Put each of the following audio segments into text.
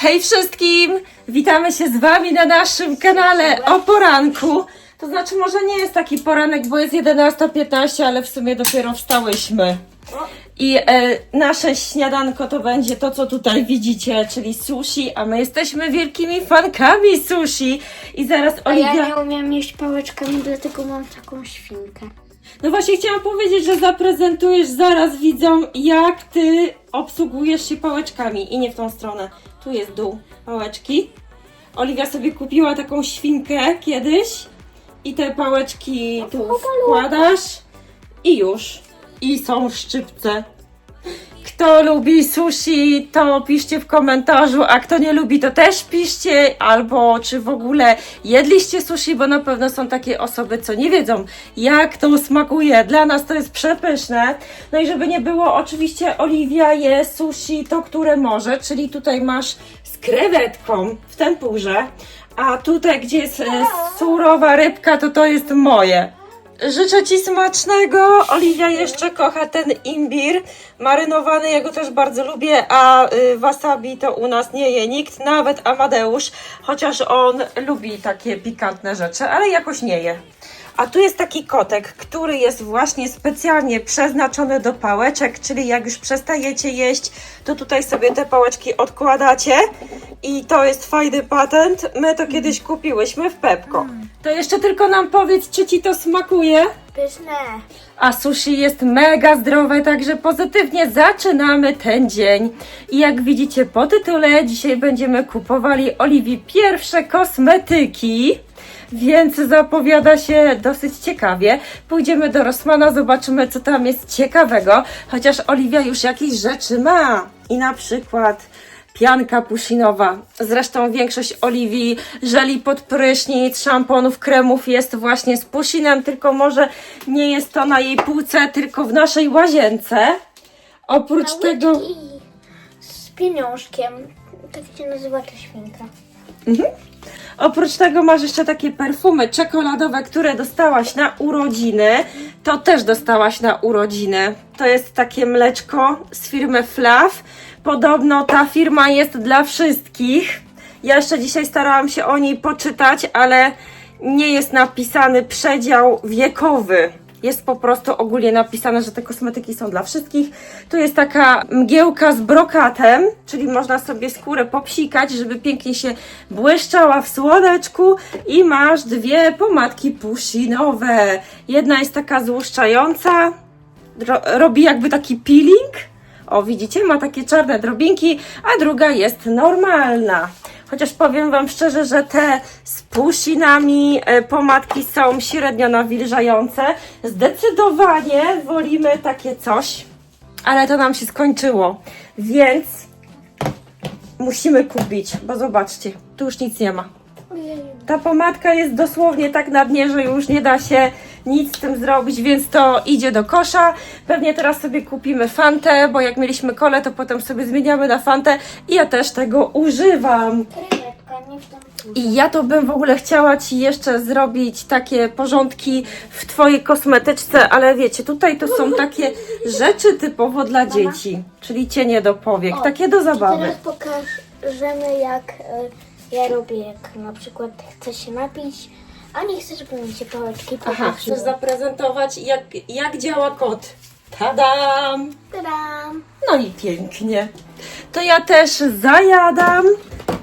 Hej wszystkim! Witamy się z Wami na naszym kanale o poranku. To znaczy, może nie jest taki poranek, bo jest 11.15, ale w sumie dopiero wstałyśmy. I e, nasze śniadanko to będzie to, co tutaj widzicie, czyli sushi, a my jesteśmy wielkimi fankami sushi. I zaraz A Oliwia... ja nie umiem jeść pałeczkami, dlatego mam taką świnkę. No właśnie chciałam powiedzieć, że zaprezentujesz zaraz widzom, jak ty obsługujesz się pałeczkami i nie w tą stronę. Tu jest dół pałeczki. Oliwia sobie kupiła taką świnkę kiedyś i te pałeczki tu wkładasz i już. I są szczypce. Kto lubi sushi, to piszcie w komentarzu, a kto nie lubi, to też piszcie, albo czy w ogóle jedliście sushi, bo na pewno są takie osoby, co nie wiedzą, jak to smakuje. Dla nas to jest przepyszne. No i żeby nie było, oczywiście Oliwia je sushi to, które może, czyli tutaj masz z krewetką w tempurze, a tutaj, gdzie jest e, surowa rybka, to to jest moje. Życzę Ci smacznego. Oliwia jeszcze kocha ten imbir marynowany, ja go też bardzo lubię, a y, wasabi to u nas nie je nikt, nawet Amadeusz, chociaż on lubi takie pikantne rzeczy, ale jakoś nie je. A tu jest taki kotek, który jest właśnie specjalnie przeznaczony do pałeczek, czyli jak już przestajecie jeść, to tutaj sobie te pałeczki odkładacie i to jest fajny patent. My to kiedyś kupiłyśmy w Pepko. To jeszcze tylko nam powiedz, czy Ci to smakuje? Pyszne. A sushi jest mega zdrowe, także pozytywnie zaczynamy ten dzień. I jak widzicie po tytule, dzisiaj będziemy kupowali Oliwii pierwsze kosmetyki. Więc zapowiada się dosyć ciekawie. Pójdziemy do Rossmana, zobaczymy co tam jest ciekawego. Chociaż Oliwia już jakieś rzeczy ma. I na przykład pianka pusinowa. Zresztą większość Oliwii żeli pod prysznic, szamponów, kremów jest właśnie z pusinem, tylko może nie jest to na jej półce, tylko w naszej łazience. Oprócz tego... Z pieniążkiem. Tak się nazywa ta świnka. Oprócz tego masz jeszcze takie perfumy czekoladowe, które dostałaś na urodziny. To też dostałaś na urodziny. To jest takie mleczko z firmy Flav. Podobno ta firma jest dla wszystkich. Ja jeszcze dzisiaj starałam się o niej poczytać, ale nie jest napisany przedział wiekowy. Jest po prostu ogólnie napisane, że te kosmetyki są dla wszystkich. Tu jest taka mgiełka z brokatem, czyli można sobie skórę popsikać, żeby pięknie się błyszczała w słoneczku. I masz dwie pomadki pusinowe. Jedna jest taka złuszczająca, ro- robi jakby taki peeling. O, widzicie, ma takie czarne drobinki, a druga jest normalna. Chociaż powiem Wam szczerze, że te z pusinami e, pomadki są średnio nawilżające. Zdecydowanie wolimy takie coś, ale to nam się skończyło, więc musimy kupić, bo zobaczcie, tu już nic nie ma. Ta pomadka jest dosłownie tak na dnie, że już nie da się nic z tym zrobić, więc to idzie do kosza. Pewnie teraz sobie kupimy fantę, bo jak mieliśmy kole, to potem sobie zmieniamy na fantę i ja też tego używam. I ja to bym w ogóle chciała Ci jeszcze zrobić takie porządki w Twojej kosmetyczce, ale wiecie, tutaj to są takie rzeczy typowo dla dzieci, czyli cienie do powiek, takie do zabawy. Teraz pokażemy jak e, ja robię, jak na przykład chcę się napić, a nie chcę, żeby mi się pałeczki Aha, popatrzyły. chcesz zaprezentować jak, jak działa kod. Tadam! Tadam! No i pięknie. To ja też zajadam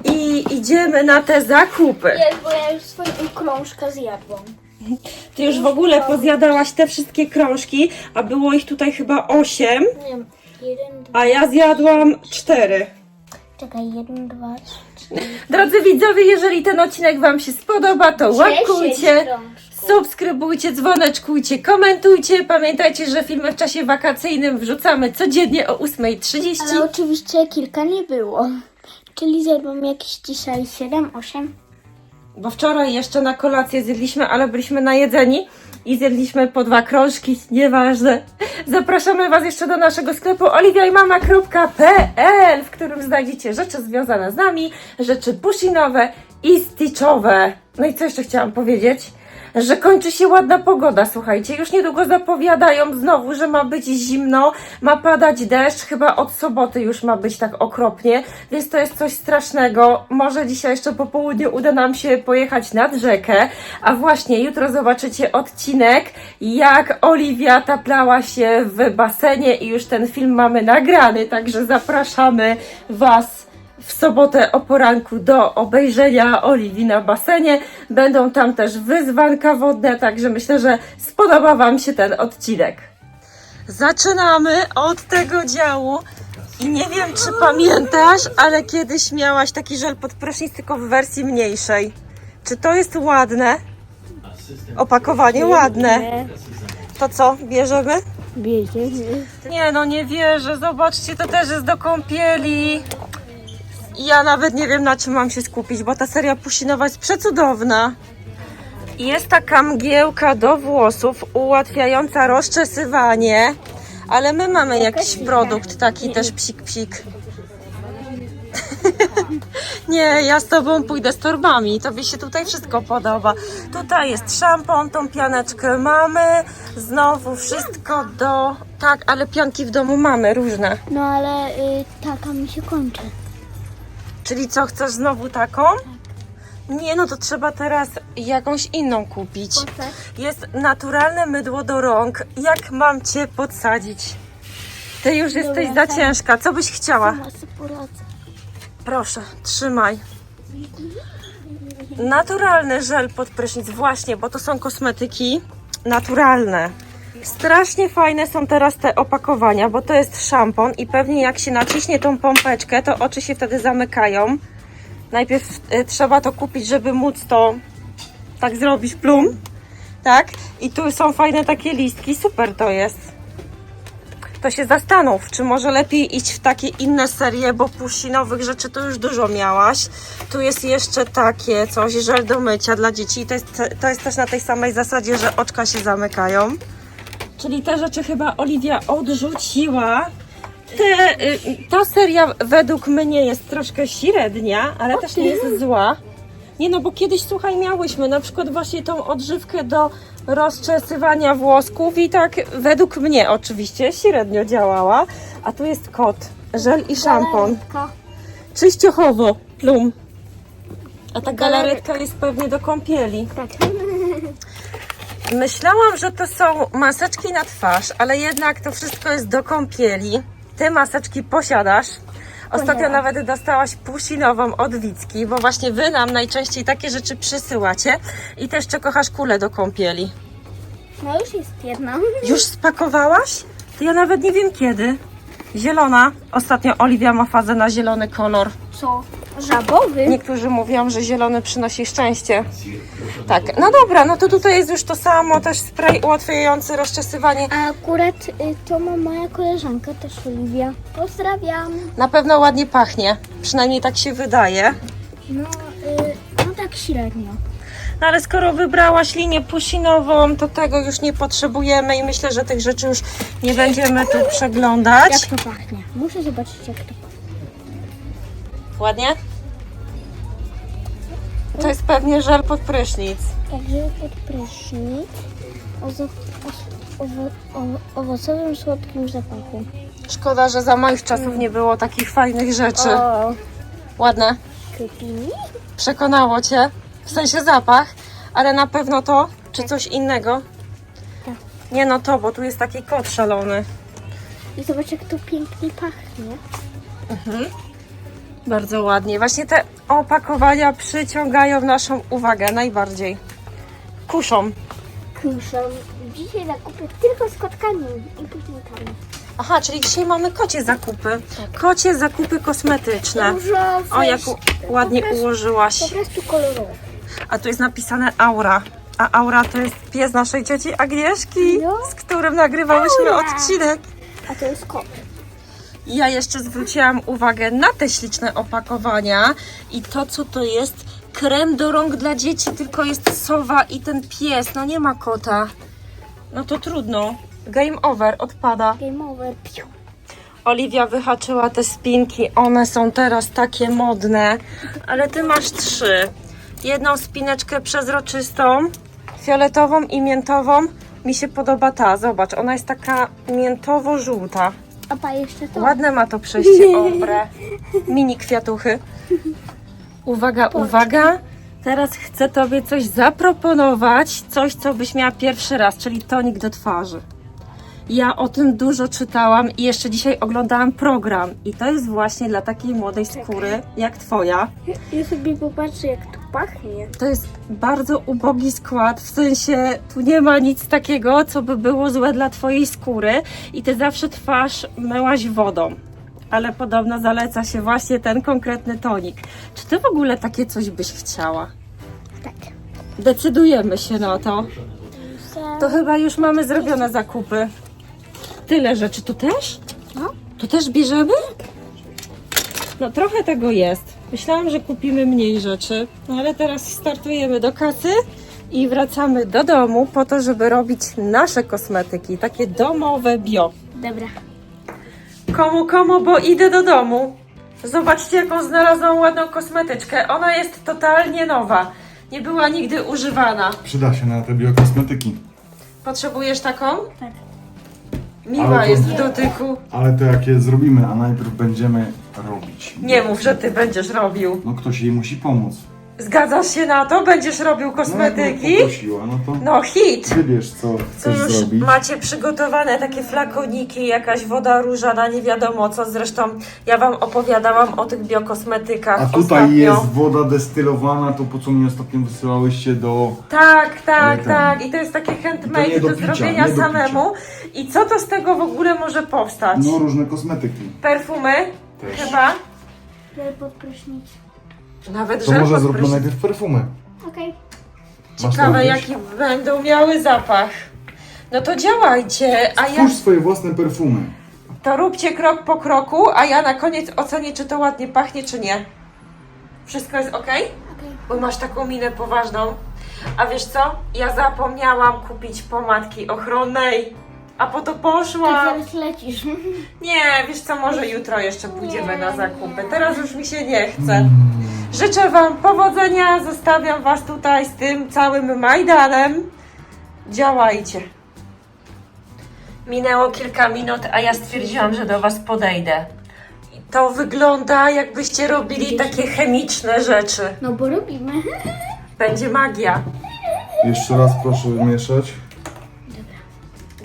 i idziemy na te zakupy. Jest, bo ja już swoją krążkę zjadłam. Ty już w ogóle pozjadałaś te wszystkie krążki, a było ich tutaj chyba 8, Nie wiem, jeden, dwa, a ja zjadłam 4. czekaj, jeden, dwa, trzy, cztery, Drodzy widzowie, jeżeli ten odcinek Wam się spodoba, to łapkujcie, subskrybujcie, dzwoneczkujcie, komentujcie. Pamiętajcie, że filmy w czasie wakacyjnym wrzucamy codziennie o 8.30. Ale oczywiście kilka nie było. Czyli zjadłam jakieś dzisiaj 7, 8. Bo wczoraj jeszcze na kolację zjedliśmy, ale byliśmy najedzeni i zjedliśmy po dwa krążki, nieważne. Zapraszamy Was jeszcze do naszego sklepu oliwiajmama.pl, w którym znajdziecie rzeczy związane z nami, rzeczy pushinowe i stitchowe. No i co jeszcze chciałam powiedzieć? Że kończy się ładna pogoda, słuchajcie. Już niedługo zapowiadają znowu, że ma być zimno, ma padać deszcz, chyba od soboty już ma być tak okropnie, więc to jest coś strasznego. Może dzisiaj jeszcze po południu uda nam się pojechać nad rzekę, a właśnie jutro zobaczycie odcinek, jak Oliwia taplała się w basenie i już ten film mamy nagrany, także zapraszamy Was w sobotę o poranku do obejrzenia Oliwii na basenie. Będą tam też wyzwanka wodne, także myślę, że spodoba Wam się ten odcinek. Zaczynamy od tego działu. I nie wiem, czy pamiętasz, ale kiedyś miałaś taki żel pod prysznic, tylko w wersji mniejszej. Czy to jest ładne? Opakowanie ładne. To co, bierzemy? Bierzemy. Nie no, nie wierzę. Zobaczcie, to też jest do kąpieli. Ja nawet nie wiem, na czym mam się skupić, bo ta seria pusinowa jest przecudowna. Jest taka mgiełka do włosów ułatwiająca rozczesywanie, ale my mamy jakiś produkt taki też psik psik. Nie, ja z tobą pójdę z torbami. Tobie się tutaj wszystko podoba. Tutaj jest szampon, tą pianeczkę mamy. Znowu wszystko do. Tak, ale pianki w domu mamy różne. No ale y, taka mi się kończy. Czyli co, chcesz znowu taką? Nie, no to trzeba teraz jakąś inną kupić. Jest naturalne mydło do rąk. Jak mam cię podsadzić? Ty już jesteś za tak. ciężka. Co byś chciała? Proszę, trzymaj. Naturalny żel pod prysznic, właśnie, bo to są kosmetyki naturalne. Strasznie fajne są teraz te opakowania, bo to jest szampon i pewnie jak się naciśnie tą pompeczkę, to oczy się wtedy zamykają. Najpierw y, trzeba to kupić, żeby móc to tak zrobić plum. Tak? I tu są fajne takie listki, super to jest to się zastanów, czy może lepiej iść w takie inne serie, bo pusinowych rzeczy to już dużo miałaś. Tu jest jeszcze takie coś, żel do mycia dla dzieci to jest, to jest też na tej samej zasadzie, że oczka się zamykają. Czyli te rzeczy chyba Oliwia odrzuciła. Te, y, ta seria według mnie jest troszkę średnia, ale też nie jest zła. Nie no, bo kiedyś, słuchaj, miałyśmy na przykład właśnie tą odżywkę do rozczesywania włosków i tak według mnie oczywiście średnio działała. A tu jest kot, żel i szampon. Galaretka. Czyściochowo, plum. A ta galaretka jest pewnie do kąpieli. Tak. Myślałam, że to są maseczki na twarz, ale jednak to wszystko jest do kąpieli. Ty maseczki posiadasz. Ostatnio nawet dostałaś pusinową od Wicki, bo właśnie wy nam najczęściej takie rzeczy przysyłacie. I też jeszcze kochasz kulę do kąpieli. No już jest jedna. Już spakowałaś? To ja nawet nie wiem kiedy. Zielona. Ostatnio Oliwia ma fazę na zielony kolor. Co? Żabowy? Niektórzy mówią, że zielony przynosi szczęście. Tak, no dobra, no to tutaj jest już to samo, też spray ułatwiający rozczesywanie. A akurat y, to ma moja koleżanka też Oliwia. Pozdrawiam. Na pewno ładnie pachnie, przynajmniej tak się wydaje. No, y, no tak średnio. No ale skoro wybrałaś linię pusinową, to tego już nie potrzebujemy i myślę, że tych rzeczy już nie będziemy tu przeglądać. Jak to pachnie? Muszę zobaczyć jak to pachnie. Ładnie? To jest pewnie żel pod prysznic. Także pod prysznic o, za- o, owo, o, owocowym, słodkim zapachu. Szkoda, że za moich czasów nie było takich fajnych rzeczy. O, Ładne. kupili? Przekonało Cię? W sensie zapach, ale na pewno to, czy coś innego? Tak. Nie no to, bo tu jest taki kot szalony. I zobacz jak to pięknie pachnie. Bardzo ładnie. Właśnie te opakowania przyciągają naszą uwagę najbardziej. Kuszą. Kuszą. Dzisiaj zakupię tylko z kotkami i puśnikami. Aha, czyli dzisiaj mamy kocie zakupy. Kocie zakupy kosmetyczne. Różowe. O, jak u- ładnie po prostu, ułożyłaś. Po prostu kolorowe. A tu jest napisane Aura. A Aura to jest pies naszej cioci Agnieszki, No. z którym nagrywałyśmy Aura. odcinek. A to jest kot. Ja jeszcze zwróciłam uwagę na te śliczne opakowania i to, co to jest. Krem do rąk dla dzieci, tylko jest sowa i ten pies. No nie ma kota. No to trudno. Game over, odpada. Game over. Piu. Oliwia wyhaczyła te spinki. One są teraz takie modne. Ale ty masz trzy. Jedną spineczkę przezroczystą fioletową i miętową mi się podoba ta. Zobacz, ona jest taka miętowo-żółta. Opa, jeszcze to. Ładne ma to przejście obre. Mini kwiatuchy. Uwaga, uwaga. Teraz chcę Tobie coś zaproponować. Coś, co byś miała pierwszy raz, czyli tonik do twarzy. Ja o tym dużo czytałam i jeszcze dzisiaj oglądałam program. I to jest właśnie dla takiej młodej skóry jak Twoja. Ja sobie popatrzę, jak to pachnie. To jest bardzo ubogi skład, w sensie tu nie ma nic takiego, co by było złe dla Twojej skóry i Ty zawsze twarz myłaś wodą. Ale podobno zaleca się właśnie ten konkretny tonik. Czy Ty w ogóle takie coś byś chciała? Tak. Decydujemy się na to. To chyba już mamy zrobione zakupy. Tyle rzeczy. Tu też? No. Tu też bierzemy? No trochę tego jest. Myślałam, że kupimy mniej rzeczy, no ale teraz startujemy do kasy i wracamy do domu po to, żeby robić nasze kosmetyki, takie domowe bio. Dobra. Komu, komu, bo idę do domu. Zobaczcie, jaką znalazłam ładną kosmetyczkę. Ona jest totalnie nowa. Nie była nigdy używana. Przyda się na te biokosmetyki. Potrzebujesz taką? Tak. Miła Ale to- jest w dotyku. Ale to jak je zrobimy, a najpierw będziemy robić. Nie mów, że ty będziesz robił. No ktoś jej musi pomóc. Zgadzasz się na to? Będziesz robił No kosmetyki? mnie poprosiła, no to No hit! wybierz co Co chcesz już zrobić. macie przygotowane takie flakoniki, jakaś woda różana, nie wiadomo co. Zresztą ja wam opowiadałam o tych biokosmetykach A tutaj ostatnio. jest woda destylowana, to po co mnie ostatnio wysyłałyście do... Tak, tak, Nie, tak. I to jest takie handmade do do, picia, zrobienia nie do samemu. I co to z tego w ogóle może powstać? No różne kosmetyki. Perfumy? Też. Chyba? Żeby pod prysznic. Nawet To żel może pod zróbmy prysznic. najpierw perfumy. Okej. Masz Ciekawe gdzieś? jaki będą miały zapach. No to działajcie, a ja Stwórz swoje własne perfumy. to róbcie krok po kroku, a ja na koniec ocenię, czy to ładnie pachnie, czy nie. Wszystko jest ok? Okej. Bo masz taką minę poważną. A wiesz co? Ja zapomniałam kupić pomadki ochronnej. A po to poszłam. zaraz lecisz. Nie, wiesz co, może jutro jeszcze pójdziemy na zakupy. Teraz już mi się nie chce. Życzę Wam powodzenia, zostawiam Was tutaj z tym całym Majdanem. Działajcie. Minęło kilka minut, a ja stwierdziłam, że do Was podejdę. I to wygląda, jakbyście robili takie chemiczne rzeczy. No bo robimy. Będzie magia. Jeszcze raz proszę wymieszać.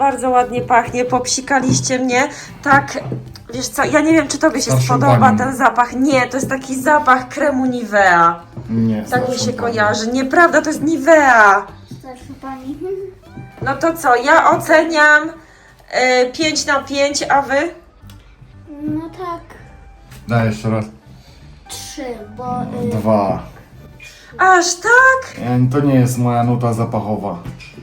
Bardzo ładnie pachnie, popsikaliście mnie. Tak, wiesz co, ja nie wiem, czy Tobie się Starszą spodoba panią. ten zapach. Nie, to jest taki zapach kremu Nivea. Nie, Tak mi się panią. kojarzy. Nieprawda, to jest Nivea. Starsza pani. No to co, ja oceniam y, 5 na 5, a Wy? No tak. Daj jeszcze raz. Trzy, bo... Y, Dwa. Aż tak? E, To nie jest moja nuta zapachowa.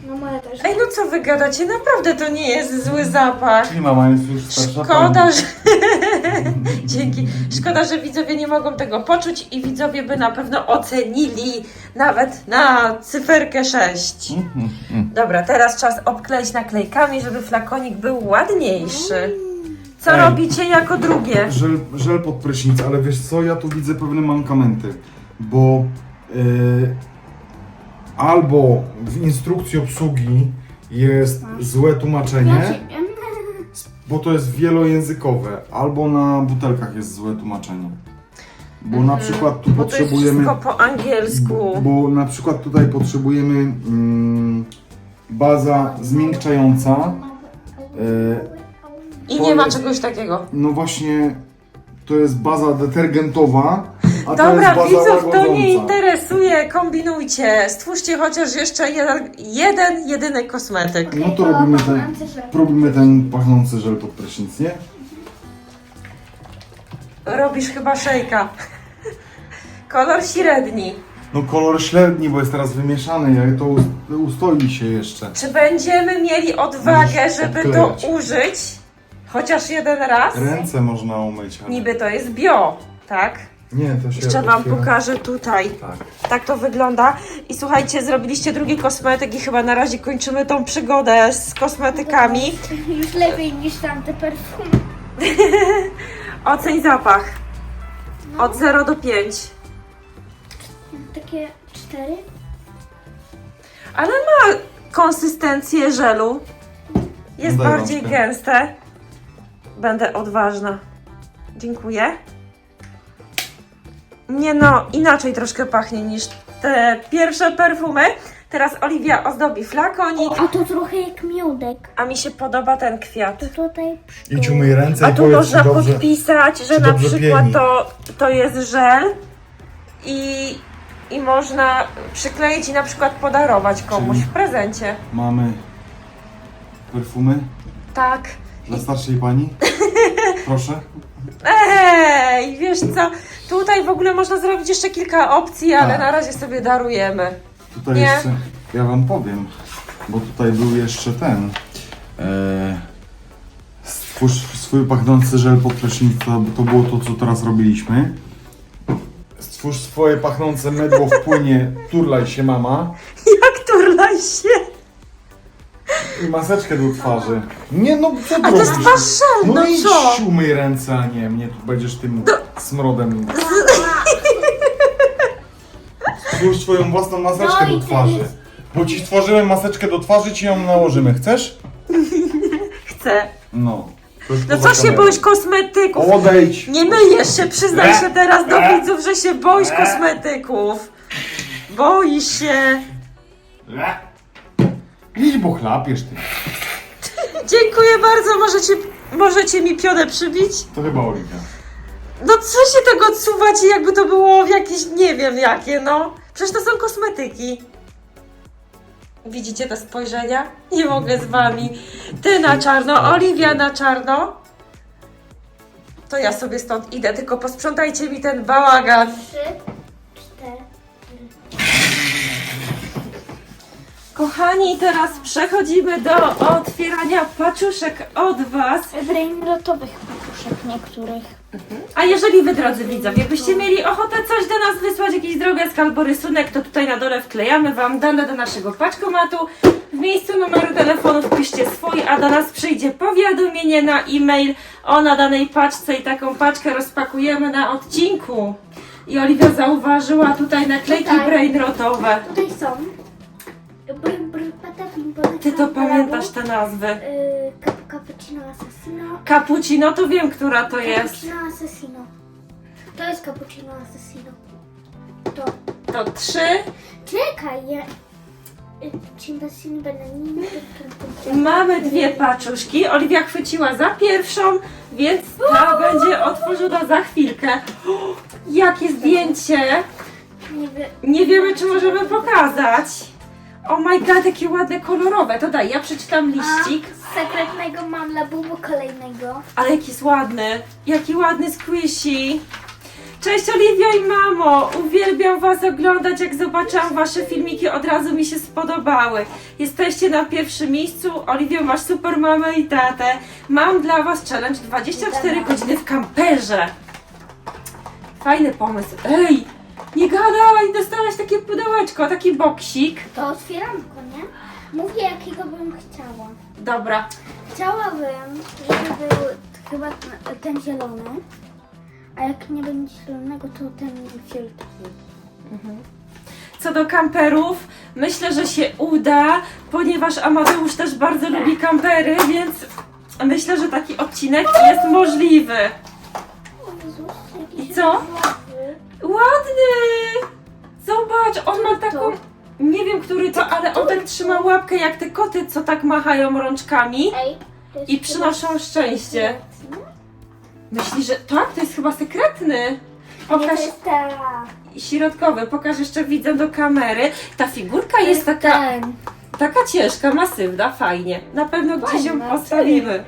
No moja też. Ej, no co Wy gadacie? Naprawdę to nie jest zły zapach. Czyli mama jest już starsza Szkoda, pani. że... Dzięki. Szkoda, że widzowie nie mogą tego poczuć i widzowie by na pewno ocenili nawet na cyferkę 6. Mhm, mhm. Dobra, teraz czas obkleić naklejkami, żeby flakonik był ładniejszy. Co Ej. robicie jako drugie? Żel, żel pod prysznic, ale wiesz co, ja tu widzę pewne mankamenty, bo yy, albo w instrukcji obsługi jest złe tłumaczenie, bo to jest wielojęzykowe, albo na butelkach jest złe tłumaczenie. Bo na przykład tu Mhm. Bo to jest potrzebujemy, wszystko po angielsku. bo na przykład tutaj potrzebujemy mm, baza zmiękczająca, yy, I nie ma czegoś takiego. No właśnie, to jest baza detergentowa, a to Dobra, jest baza widzów to nie łagodząca. interesuje, kombinujcie. Stwórzcie chociaż jeszcze jeden, jeden jedyny kosmetyk. No to robimy ten, robimy ten pachnący żel pod prysznic, nie? Robisz chyba szejka. Kolor średni. No kolor średni, bo jest teraz wymieszany, jak to ust- ustoi się jeszcze. Czy będziemy mieli odwagę, żeby to odklejać. użyć? Chociaż jeden raz? Ręce można umyć, ale... Niby to jest bio, tak? Nie, to się Jeszcze Wam otwiera. pokażę tutaj. Tak. Tak to wygląda. I słuchajcie, zrobiliście drugi kosmetyk i chyba na razie kończymy tą przygodę z kosmetykami. Już lepiej niż tamte perfumy. Oceń zapach. Od 0 do 5. Takie cztery. ale ma konsystencję żelu. Jest Daj bardziej rączkę. gęste. Będę odważna. Dziękuję. Nie no, inaczej troszkę pachnie niż te pierwsze perfumy. Teraz Oliwia ozdobi flakonik, A to trochę jak miodek. a mi się podoba ten kwiat. To tutaj. Idź umyj ręce A i tu powiedz, można czy dobrze... podpisać, że czy na dobrze przykład pieni. to, to jest żel i, i można przykleić i na przykład podarować komuś Czyli- w prezencie. Mamy perfumy Tak. Dla starszej pani. Proszę. Ej, wiesz co? Tutaj w ogóle można zrobić jeszcze kilka opcji, ale Tak. na razie sobie darujemy. Tutaj Nie. jeszcze, ja wam powiem, bo tutaj był jeszcze ten. E, stwórz swój pachnący żel pod prysznic, to, to było to, co teraz robiliśmy. Stwórz swoje pachnące mydło w płynie, turlaj się mama Jak turlaj się! I maseczkę do twarzy. Nie no, co A to jest robisz? żel, No, no idź co? umyj ręce, a nie mnie tu będziesz tym smrodem. Stwórz swoją własną maseczkę No i do twarzy. Bo ci stworzyłem maseczkę do twarzy, ci ją nałożymy. Chcesz? Chcę. No. To No poza co się kamerą. boisz kosmetyków? Odejdź! Nie myjesz się, przyznaj się teraz do widzów, że się boisz kosmetyków. Boisz się. Idź, bo chlapiesz ty. Dziękuję bardzo, możecie, możecie mi pionę przybić? To chyba Oliwia. No co się tego odsuwacie, jakby to było jakieś, nie wiem jakie, no. Przecież to są kosmetyki. Widzicie te spojrzenia? Nie mogę z wami. Ty na czarno, Oliwia na czarno. To ja sobie stąd idę, tylko posprzątajcie mi ten bałagan. Trzy, cztery. Kochani, teraz przechodzimy do otwierania paczuszek od Was. Brainrotowych papuszek niektórych. A jeżeli Wy, drodzy widzowie, byście mieli ochotę coś do nas wysłać, jakiś drobiazg albo rysunek, to tutaj na dole wklejamy Wam dane do naszego paczkomatu. W miejscu numeru telefonu wpiszcie swój, a do nas przyjdzie powiadomienie na e-mail o nadanej paczce i taką paczkę rozpakujemy na odcinku. I Oliwia zauważyła tutaj naklejki Tutaj. brainrotowe. Tutaj są. Br, br, patapim, patapim, Ty to pamiętasz te nazwy. Y, cap, cappuccino assassino. Cappuccino to wiem, która to jest. Cappuccino assassino. To jest cappuccino assassino. To. To trzy. Czekaj, ja... y. Mamy dwie paczuszki. Oliwia chwyciła za pierwszą, więc ta będzie otworzona za chwilkę. O, Jakie zdjęcie! Nie wiem. Nie wiemy, czy możemy pokazać. Oh my god, jakie ładne kolorowe. To daj, ja przeczytam liścik. A sekretnego mam labubu kolejnego. Ale jaki jest ładny. Jaki ładny squishy. Cześć Oliwio i mamo! Uwielbiam Was oglądać, jak zobaczyłam Wasze filmiki, od razu mi się spodobały. Jesteście na pierwszym miejscu. Oliwio, masz super mamę i tatę. Mam dla Was challenge 24 godziny w kamperze. Fajny pomysł. Ej, nie gadaj, dostałaś takie pudełeczko, taki boksik. To otwieram go, nie? Mówię, jakiego bym chciała. Dobra, Chciałabym, żeby był chyba ten- zielony. A jak nie będzie zielonego, to ten fioletowy. Co do kamperów, myślę, że się uda, ponieważ Amadeusz też bardzo lubi kampery, więc myślę, że taki odcinek jest możliwy. O Jezus, jakiś I co? Ładny. Zobacz, on ma Który taką. Nie wiem, który to, ale on tak trzyma łapkę jak te koty, co tak machają rączkami Ej, to jest i przynoszą szczęście. sekretny? Myślisz, że tak? To jest chyba sekretny. Nie, to Pokaż jest ta... środkowy, pokaż jeszcze widzę do kamery. Ta figurka jest taka. Ten. Taka ciężka, masywna, fajnie. Na pewno gdzieś ją Fajna, postawimy.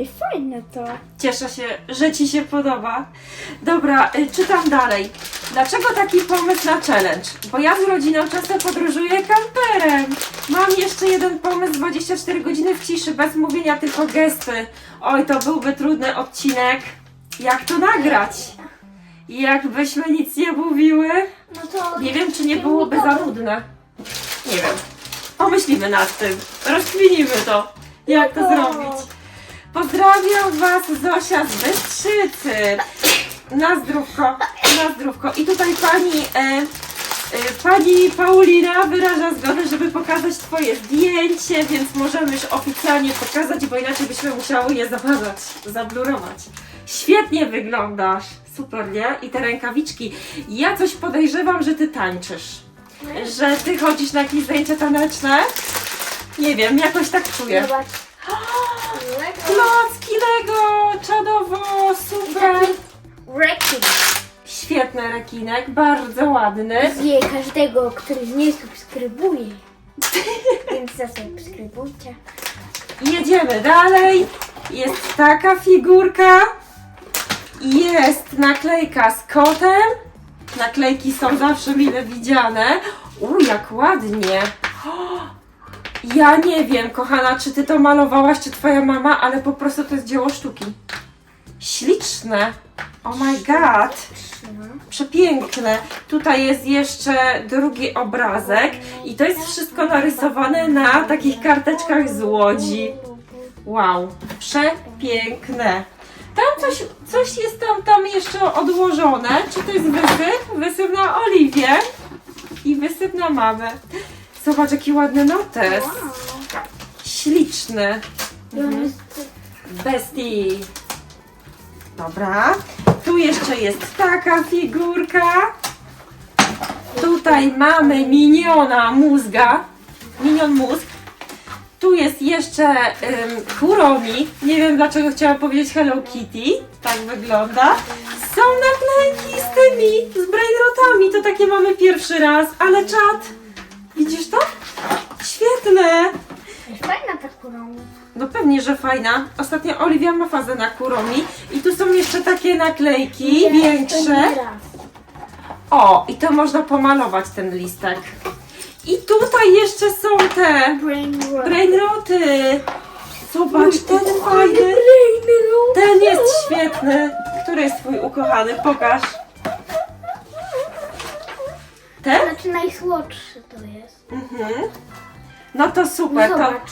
Ej, fajne to. Cieszę się, że Ci się podoba. Dobra, y, czytam dalej. Dlaczego taki pomysł na challenge? Bo ja z rodziną często podróżuję kamperem. Mam jeszcze jeden pomysł, 24 godziny w ciszy, bez mówienia, tylko gesty. Oj, to byłby trudny odcinek. Jak to nagrać? Jakbyśmy nic nie mówiły? No to... Nie wiem, czy nie byłoby za nudne. Nie wiem. Pomyślimy nad tym. Rozkminimy to. Jak to No. zrobić. Pozdrawiam Was Zosia z Bystrzycy. Na zdrówko, na zdrówko. I tutaj pani e, Y, Pani Paulina wyraża zgodę, żeby pokazać Twoje zdjęcie, więc możemy już oficjalnie pokazać, bo inaczej byśmy musiały je zaważać, zablurować. Świetnie wyglądasz, super, nie? I te rękawiczki. Ja coś podejrzewam, że Ty tańczysz, że Ty chodzisz na jakieś zajęcia taneczne. Nie wiem, jakoś tak czuję. Zobacz. Klocki Lego, czadowo, super. Rekin. Świetny rekinek, bardzo ładny. Zje każdego, który nie subskrybuje. Więc zasubskrybujcie. Jedziemy dalej. Jest taka figurka. Jest naklejka z kotem. Naklejki są zawsze mile widziane. U, jak ładnie. O, Ja nie wiem, kochana, czy ty to malowałaś, czy twoja mama, ale po prostu to jest dzieło sztuki. Śliczne. Oh my god. Przepiękne. Tutaj jest jeszcze drugi obrazek i to jest wszystko narysowane na takich karteczkach z łodzi. Wow, przepiękne. Tam coś, coś jest tam, tam jeszcze odłożone. Czy to jest wysyp? Wysyp na Oliwię i wysyp na mamę. Zobacz, jaki ładny notes. Śliczny. On jest Bestii. Dobra. Tu jeszcze jest taka figurka. Tutaj mamy miniona mózga. Minion mózg. Tu jest jeszcze Kuromi. Nie wiem dlaczego chciałam powiedzieć Hello Kitty. Tak wygląda. Są naklejki z tymi, z brainrotami. To takie mamy pierwszy raz. Ale czad. Widzisz to? Świetne. fajna ta kurą. No pewnie, że fajna. Ostatnio Oliwia ma fazę na kuromi. I tu są jeszcze takie naklejki większe. O, i to można pomalować ten listek. I tutaj jeszcze są te Brain rot. brainroty. Zobacz, ten fajny. Ten jest świetny. Który jest twój ukochany? Pokaż. Ten? Znaczy najsłodszy jest. Mhm. No to super. To, Zobacz.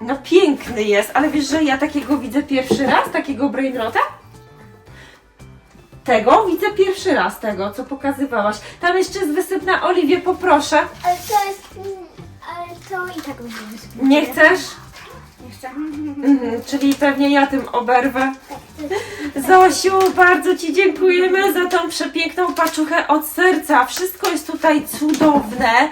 no piękny jest, ale wiesz, że ja takiego widzę pierwszy raz? Takiego brainrota? Tego widzę pierwszy raz, tego co pokazywałaś. Tam jeszcze jest wysyp na Oliwie, poproszę. Ale to jest... mm, Ale to i tak będzie wysokie. Nie chcesz? Mhm, czyli pewnie ja tym oberwę. Zosiu, bardzo Ci dziękujemy za tą przepiękną paczuchę od serca. Wszystko jest tutaj cudowne.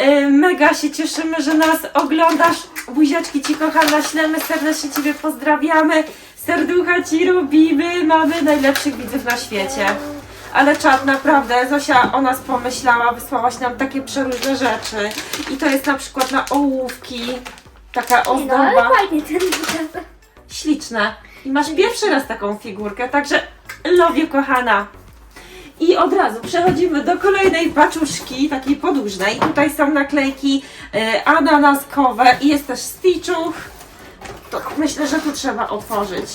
Yy, Mega się cieszymy, że nas oglądasz. Buziaczki Ci kochana, ślemy serdecznie Ciebie pozdrawiamy. Serducha Ci robimy. Mamy najlepszych widzów na świecie. Ale czad, naprawdę, Zosia o nas pomyślała, wysłałaś nam takie przeróżne rzeczy. I to jest na przykład na ołówki. Taka Nie no, ozdoba. ale fajnie ten. Śliczne. I masz pierwszy raz taką figurkę, także love kochana. I od razu przechodzimy do kolejnej paczuszki, takiej podłużnej. Tutaj są naklejki e, ananaskowe i jest też stitchuch. To myślę, że tu trzeba otworzyć.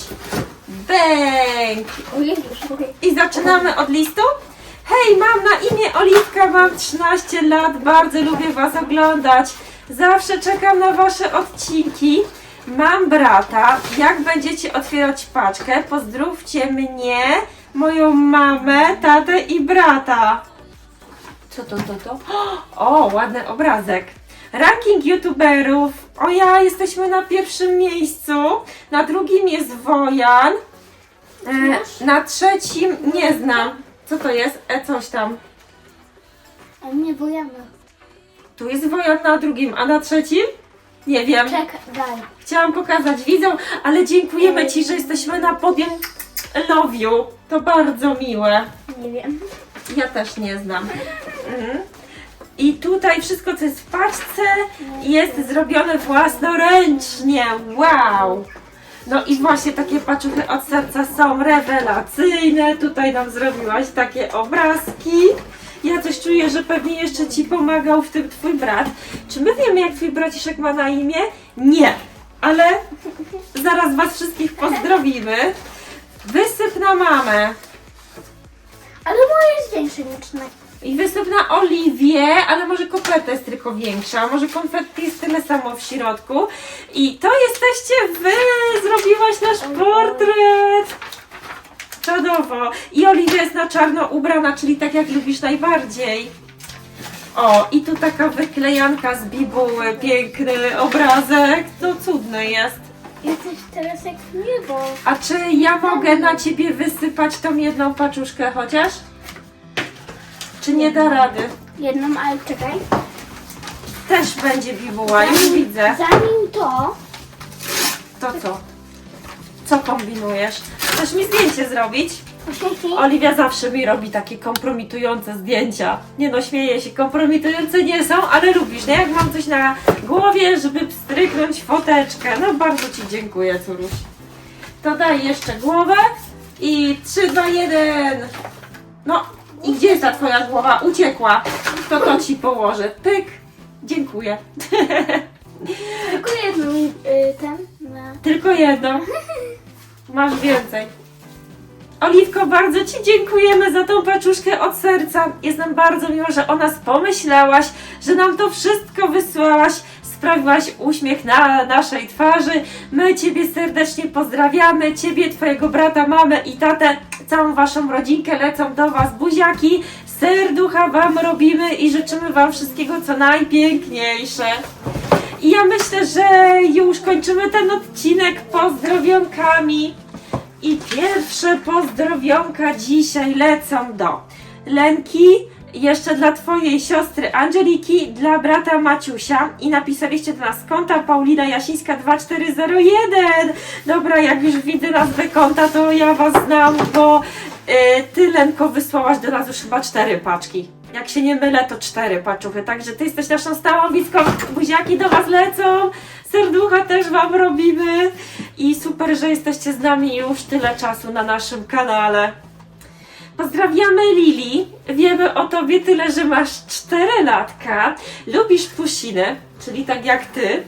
Bęk! Mówię. I zaczynamy od listu. Hej, mam na imię Oliwka, mam 13 lat, bardzo lubię Was oglądać. Zawsze czekam na Wasze odcinki. Mam brata. Jak będziecie otwierać paczkę, pozdrówcie mnie, moją mamę, tatę i brata. Co to, to, to? O, ładny obrazek. Ranking youtuberów. O ja, jesteśmy na pierwszym miejscu. Na drugim jest Wojan. E, na trzecim nie znam. Co to jest? E, coś tam. A mnie bojamy. Tu jest Wojan na drugim, a na trzecim? Nie wiem. Czekaj. Chciałam pokazać widzom, ale dziękujemy Ci, że jesteśmy na podium. Love you. To bardzo miłe. Nie wiem. Ja też nie znam. Mhm. I tutaj wszystko, co jest w paczce, jest zrobione własnoręcznie. Wow! No i właśnie takie paczuchy od serca są rewelacyjne. Tutaj nam zrobiłaś takie obrazki. Ja coś czuję, że pewnie jeszcze Ci pomagał w tym Twój brat. Czy my wiemy, jak Twój braciszek ma na imię? Nie, ale zaraz Was wszystkich pozdrowimy. Wysyp na mamę. Ale moje jest większe niż na... I wysyp na oliwie, ale może koperta jest tylko większa, może konfetti jest tyle samo w środku. I to jesteście wy! Zrobiłaś nasz portret! Czadowo. I Oliwia jest na czarno ubrana, czyli tak jak lubisz najbardziej. O, i tu taka wyklejanka z bibuły, piękny obrazek. To cudny jest. Jesteś teraz jak niebo. A czy ja mogę na ciebie wysypać tą jedną paczuszkę chociaż? Czy nie da rady? Jedną, ale czekaj. Też będzie bibuła, już widzę. Zanim to, To co? Co kombinujesz? Chcesz mi zdjęcie zrobić? uśmiechnij. Oliwia zawsze mi robi takie kompromitujące zdjęcia. Nie no, śmieję się, kompromitujące nie są, ale lubisz, nie? Jak mam coś na głowie, żeby pstryknąć foteczkę. No bardzo Ci dziękuję, córuś. To daj jeszcze głowę i 3, 2, 1. No i gdzie jest ta Twoja głowa? Uciekła. To to Ci położę. Pyk. Dziękuję. Tylko jedną y, ten na... Tylko jedno. Masz więcej. Oliwko, bardzo Ci dziękujemy za tą paczuszkę od serca. Jest nam bardzo miło, że o nas pomyślałaś, że nam to wszystko wysłałaś. Sprawiłaś uśmiech na naszej twarzy. My Ciebie serdecznie pozdrawiamy. Ciebie, Twojego brata, mamę i tatę, całą Waszą rodzinkę lecą do Was buziaki. Serducha Wam robimy i życzymy Wam wszystkiego, co najpiękniejsze. I ja myślę, że już kończymy ten odcinek pozdrowionkami. I pierwsze pozdrowionka dzisiaj lecą do Lenki, jeszcze dla Twojej siostry Angeliki, dla brata Maciusia i napisaliście do nas konta Paulina Jasińska 2401. Dobra, jak już widzę nazwę konta, to ja Was znam, bo y, Ty Lenko wysłałaś do nas już chyba cztery paczki. Jak się nie mylę, to cztery paczuchy, także Ty jesteś naszą stałą widzką. Buziaki do Was lecą, serducha też Wam robimy i super, że jesteście z nami już tyle czasu na naszym kanale. Pozdrawiamy Lili. Wiemy o tobie tyle, że masz 4 latka. Lubisz pusiny, czyli tak jak ty.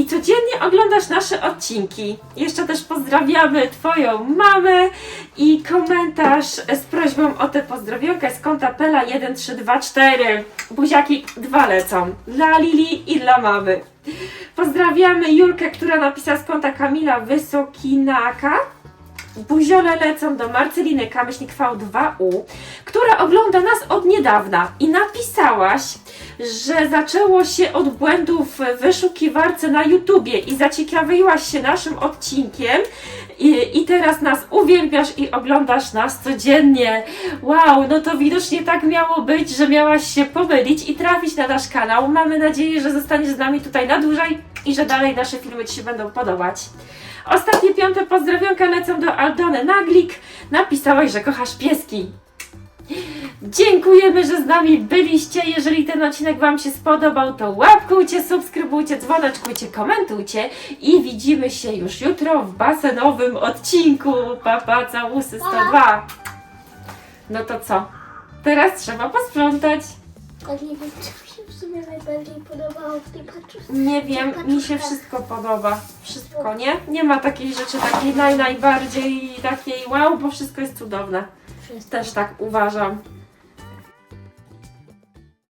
I codziennie oglądasz nasze odcinki. Jeszcze też pozdrawiamy Twoją mamę i komentarz z prośbą o tę pozdrowionkę z konta Pela1324. Buziaki dwa lecą. Dla Lili i dla mamy. Pozdrawiamy Julkę, która napisała z konta Kamila Wysokinaka. Buziole lecą do Marceliny Kamyśnik V2U, która ogląda nas od niedawna i napisałaś, że zaczęło się od błędów w wyszukiwarce na YouTubie i zaciekawiłaś się naszym odcinkiem i, i teraz nas uwielbiasz i oglądasz nas codziennie. Wow, no to widocznie tak miało być, że miałaś się pomylić i trafić na nasz kanał. Mamy nadzieję, że zostaniesz z nami tutaj na dłużej i że dalej nasze filmy Ci się będą podobać. Ostatnie piąte pozdrowionka lecą do Aldony Naglik. Napisałaś, że kochasz pieski. Dziękujemy, że z nami byliście. Jeżeli ten odcinek Wam się spodobał, to łapkujcie, subskrybujcie, dzwoneczkujcie, komentujcie i widzimy się już jutro w basenowym odcinku. Papa, całusy 102. No to co? Teraz trzeba posprzątać. Tak nie wiem, w sumie najbardziej podobało w tej paczuszce. Nie wiem, mi się wszystko podoba. Wszystko, nie? Nie ma takiej rzeczy takiej naj, najbardziej takiej wow, bo wszystko jest cudowne. Wszystko. Też tak uważam.